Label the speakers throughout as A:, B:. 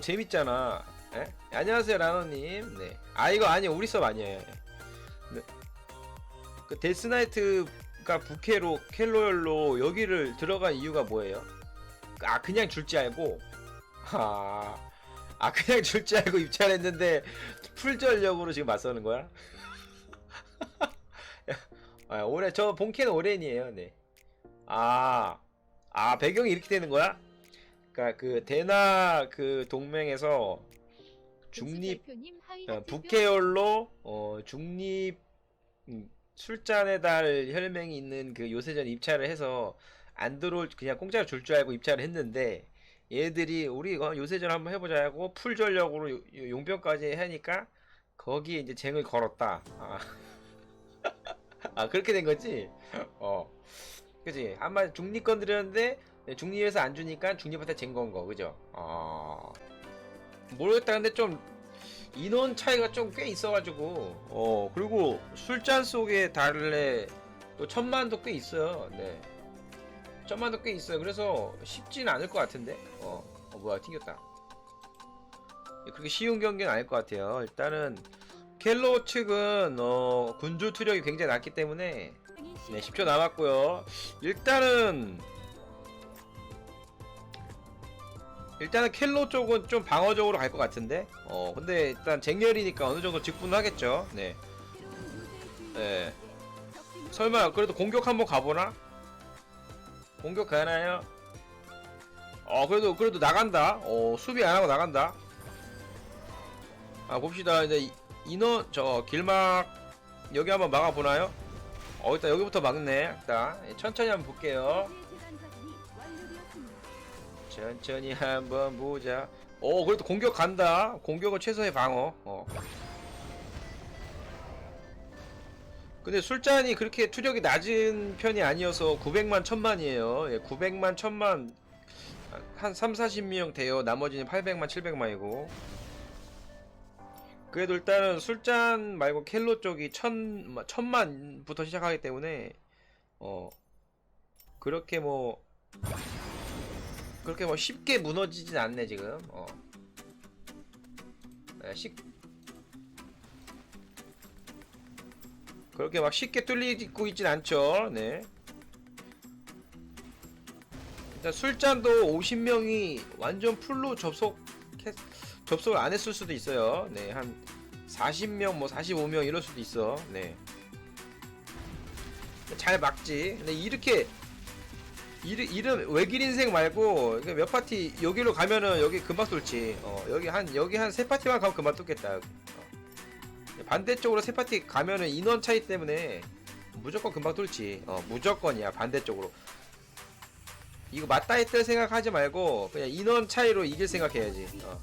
A: 뭐 재밌잖아. 예? 안녕하세요 라노님. 네. 아 이거 아니에요 우리 섭 아니에요. 네. 그 데스나이트가 부캐로 켈로열로 여기를 들어간 이유가 뭐예요? 아 그냥 줄 줄 알고. 아, 아 그냥 줄 줄 알고 입찰했는데 풀 전력으로 지금 맞서는 거야? 아, 올해 저 본캐는 오렌이에요. 네. 아, 아 배경이 이렇게 되는 거야? 그러니까 그 대나 그 동맹에서 중립 어, 북해열로 어, 중립 음, 술잔의 달 혈맹이 있는 그 요새전 입찰을 해서 안 들어올 그냥 공짜로 줄 줄 알고 입찰을 했는데 얘들이 우리 이거 요새전 한번 해보자 하고 풀 전력으로 용병까지 하니까 거기에 이제 쟁을 걸었다. 아, 아 그렇게 된 거지? 어, 그지? 한마 중립 건드렸는데 중립에서 안 주니까 중립한테 쟁건 거, 그죠? 어, 모르겠다. 근데 좀 인원 차이가 좀 꽤 있어가지고, 어, 그리고 술잔 속에 달래 또 천만도 꽤 있어요. 네. 천만도 꽤 있어요. 그래서 쉽진 않을 것 같은데, 어, 어 뭐야, 튕겼다. 그렇게 쉬운 경기는 아닐 것 같아요. 일단은 켈로 측은 어, 군주 투력이 굉장히 낮기 때문에 네, 10초 남았고요. 일단은 일단은 켈로 쪽은 좀 방어적으로 갈 것 같은데. 어, 근데 일단 쟁렬이니까 어느 정도 직분을 하겠죠. 네. 네. 설마 그래도 공격 한번 가보나? 공격 가나요? 어, 그래도 그래도 나간다. 어, 수비 안 하고 나간다. 아, 봅시다. 이제 이- 인원 저 길막 여기 한번 막아 보나요? 어, 일단 여기부터 막네. 일단 예, 천천히 한번 볼게요. 천천히 한번 보자. 오, 그래도 공격 간다. 공격은 최소의 방어. 어. 근데 술잔이 그렇게 투력이 낮은 편이 아니어서 900만 1000만이에요. 예, 900만 1000만 한 3, 40명 돼요. 나머지는 800만 700만이고. 그래도 일단은 술잔 말고 켈로 쪽이 천, 천만부터 시작하기 때문에 어 그렇게 뭐 그렇게 뭐 쉽게 무너지진 않네 지금. 어. 네, 쉽 그렇게 막 쉽게 뚫리고 있진 않죠. 네. 일단 술잔도 50명이 완전 풀로 접속 접속을 안 했을 수도 있어요. 네, 한 40명, 뭐 45명 이럴 수도 있어. 네. 잘 막지. 근데 이렇게 이름, 이름 외길 인생 말고 몇 파티 여기로 가면은 여기 금방 뚫지. 어 여기 한 여기 한 세 파티만 가면 금방 뚫겠다. 어. 반대쪽으로 세 파티 가면은 인원 차이 때문에 무조건 금방 뚫지. 어 무조건이야 반대쪽으로. 이거 맞다 했을 생각하지 말고 그냥 인원 차이로 이길 생각해야지. 어.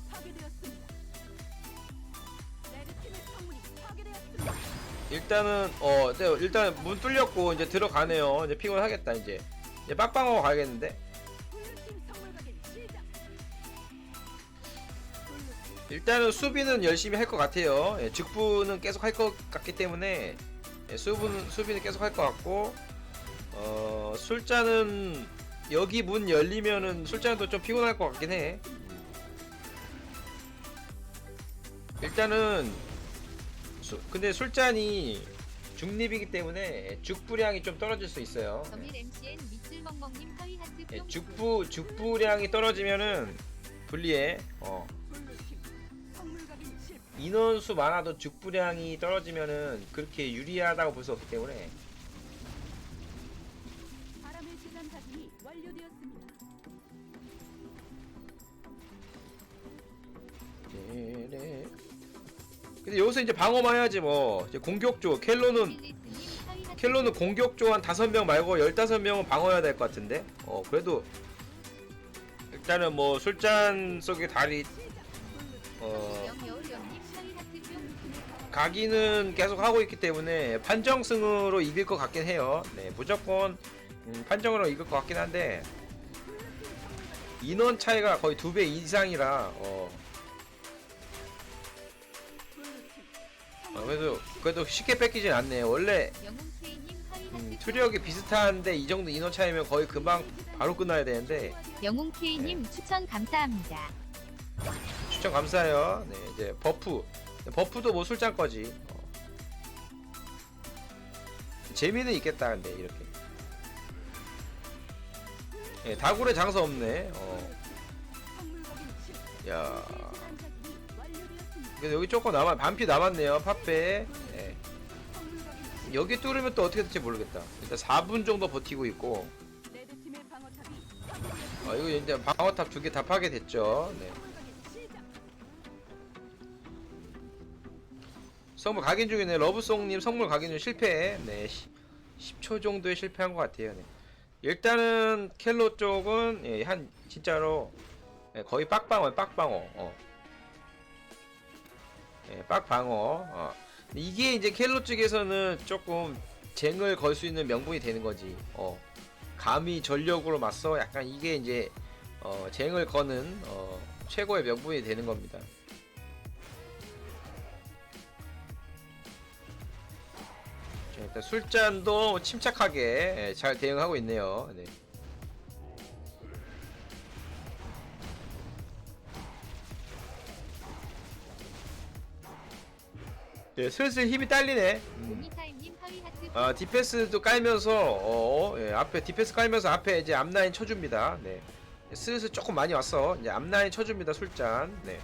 A: 일단은 어 네, 일단 문 뚫렸고 이제 들어가네요. 이제 피곤하겠다 이제. 이제 빡빡하고 가야겠는데. 일단은 수비는 열심히 할 것 같아요. 예, 직부는 계속 할 것 같기 때문에 예, 수비는 수비는 계속 할 것 같고 어 술잔은 여기 문 열리면은 술잔도 좀 피곤할 것 같긴 해. 일단은 수, 근데 술잔이 중립이기 때문에 죽부량이 좀 떨어질 수 있어요.
B: 밑줄 멍멍님 하위 하트
A: 예,
B: 뿅
A: 죽부 죽부량이 떨어지면은 불리해. 어. 인원수 많아도 죽부량이 떨어지면은 그렇게 유리하다고 볼 수 없기 때문에
C: 바람의 시간 확인이 완료되었습니다.
A: 네네. 근데 여기서 이제 방어만 해야지 뭐. 이제 공격조 켈로는 켈로는 공격조 한 다섯 명 말고 열다섯 명은 방어해야 될 것 같은데. 어 그래도 일단은 뭐 술잔 속의 달이 어 각인은 계속 하고 있기 때문에 판정승으로 이길 것 같긴 해요. 네, 무조건 음, 판정으로 이길 것 같긴 한데 인원 차이가 거의 두 배 이상이라 어, 어, 그래도 그래도 쉽게 뺏기진 않네. 원래 음, 투력이 비슷한데 이 정도 인원 차이면 거의 금방 바로 끝나야 되는데
B: 영웅K님 추천 감사합니다.
A: 추천 감사해요. 네, 이제 버프. 버프도 뭐 술잔 거지. 어. 재미는 있겠다, 근데 이렇게. 예, 다굴에 장사 없네. 어. 야. 그래서 여기 조금 남아 반피 남았네요. 팝배. 여기 뚫으면 또 어떻게 될지 모르겠다. 일단 4분 정도 버티고 있고.
C: 어,
A: 이거 이제 방어탑 두 개 다 파괴됐죠. 네. 선물 각인 중이네. 러브송님 선물 각인 중 실패. 네. 10 초 정도에 실패한 것 같아요. 네. 일단은 켈로 쪽은 예, 한 진짜로 예, 거의 빡방어, 빡방어. 어. 예, 빡방어. 어. 이게 이제 켈로 쪽에서는 조금 쟁을 걸 수 있는 명분이 되는 거지. 어. 감히 전력으로 맞서 약간 이게 이제 어, 쟁을 거는 어, 최고의 명분이 되는 겁니다. 자, 일단 술잔도 침착하게 예, 잘 대응하고 있네요. 네. 네, 슬슬 힘이 딸리네. 음. 아, 디펜스도 깔면서 어, 예, 앞에 디펜스 깔면서 앞에 이제 앞라인 쳐줍니다. 네. 슬슬 조금 많이 왔어. 이제 앞라인 쳐줍니다. 술잔. 네.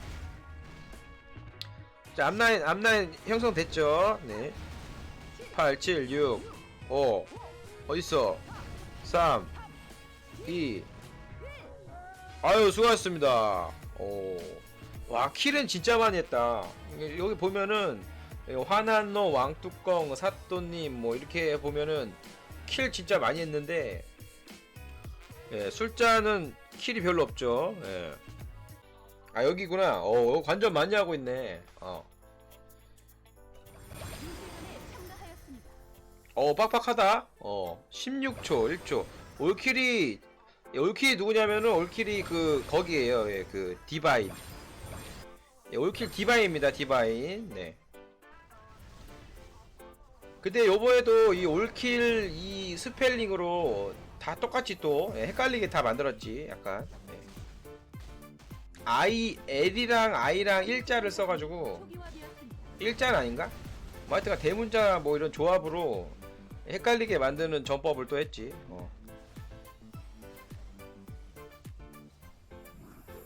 A: 자, 앞라인 앞라인 형성됐죠. 네. 8, 7, 6, 5. 어딨어? 3, 2. 아유, 수고하셨습니다. 오. 와, 킬은 진짜 많이 했다. 여기- 보면은 예, 화난노, 왕뚜껑, 사또님 뭐 이렇게 보면은 킬 진짜 많이 했는데 예, 술자는 킬이 별로 없죠. 예. 아 여기구나. 어, 어, 관전 많이 하고 있네. 어. 어 빡빡하다. 어, 16초, 1초. 올킬이 예, 올킬이 누구냐면은 올킬이 그 거기에요. 예, 그 디바인. 예, 올킬 디바인입니다. 디바인. 네. 근데 요번에도 이 올킬 이 스펠링으로 다 똑같이 또 예, 헷갈리게 다 만들었지 약간 네. I L이랑 I랑 일자를 써가지고. 일자는 아닌가? 뭐 하여튼 대문자 뭐 이런 조합으로 헷갈리게 만드는 전법을 또 했지 어.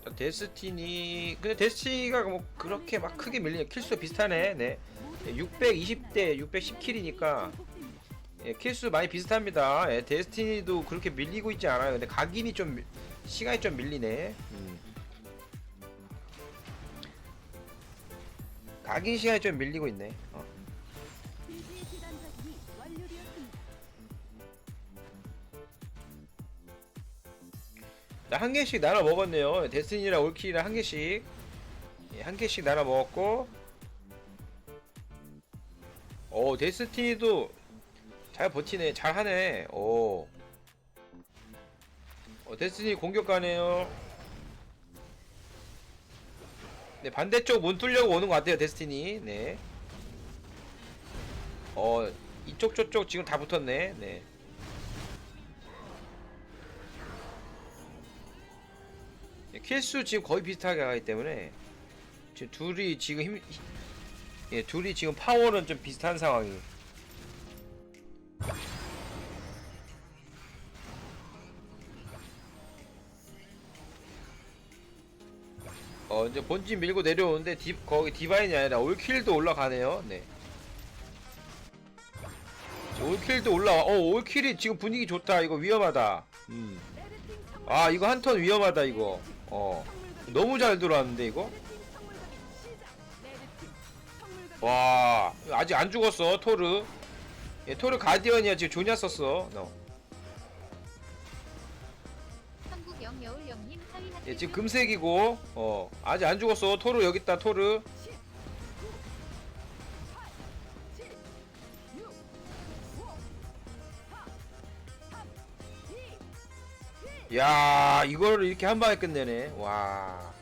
A: 자, 데스티니 근데 데스티니가 뭐 그렇게 막 크게 밀리냐 킬수 비슷하네 네 620대 610킬이니까 예, 킬수 많이 비슷합니다. 예, 데스티니도 그렇게 밀리고 있지 않아요. 근데 각인이 좀 밀- 시간이 좀 밀리네. 음. 각인 시간이 좀 밀리고 있네. 어.
C: BG 지단 작업이 완료되었습니다.
A: 자, 한 개씩 나눠 먹었네요. 데스티니랑 올킬이랑 한 개씩. 예, 한 개씩 나눠 먹었고. 오, 데스티니도 잘 버티네. 잘 하네. 오. 어, 데스티니 공격 가네요. 네, 반대쪽 문 뚫려고 오는 것 같아요, 데스티니. 네. 어, 이쪽 저쪽 지금 다 붙었네. 네. 예, 킬수 지금 거의 비슷하게 하기 때문에 지금 둘이 지금 힘, 힘- 예, 둘이 지금 파워는 좀 비슷한 상황이. 어 이제 본진 밀고 내려오는데 디, 거기 디바인이 아니라 올킬도 올라가네요. 네. 올킬도 올라와. 어 올킬이 지금 분위기 좋다. 이거 위험하다. 음. 아 이거 한 턴 위험하다 이거 어 너무 잘 들어왔는데 이거 와 아직 안 죽었어 토르. 예, 토르 가디언이야. 지금 조냐 썼어 너.
B: 한국 영 여울영님 하위 하트
A: 예, 지금 금색이고 어 아직 안 죽었어 토르. 여기 있다 토르.
C: 10, 9, 8, 7, 6, 5, 4, 3, 2,
A: 야 이거를 이렇게 한 방에 끝내네. 와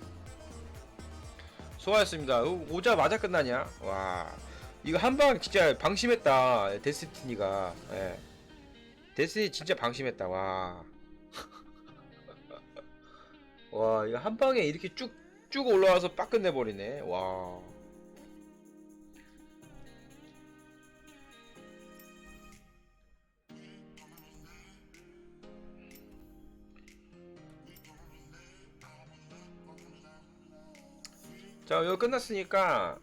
A: 수고하셨습니다 오- 오자마자 끝나냐 와 이거 한 방 진짜 방심했다 데스티니가 예. 데스티니 진짜 방심했다 와 와 이거 한 방에 이렇게 쭉 쭉 올라와서 빡 끝내버리네. 와. 자, 이거 끝났으니까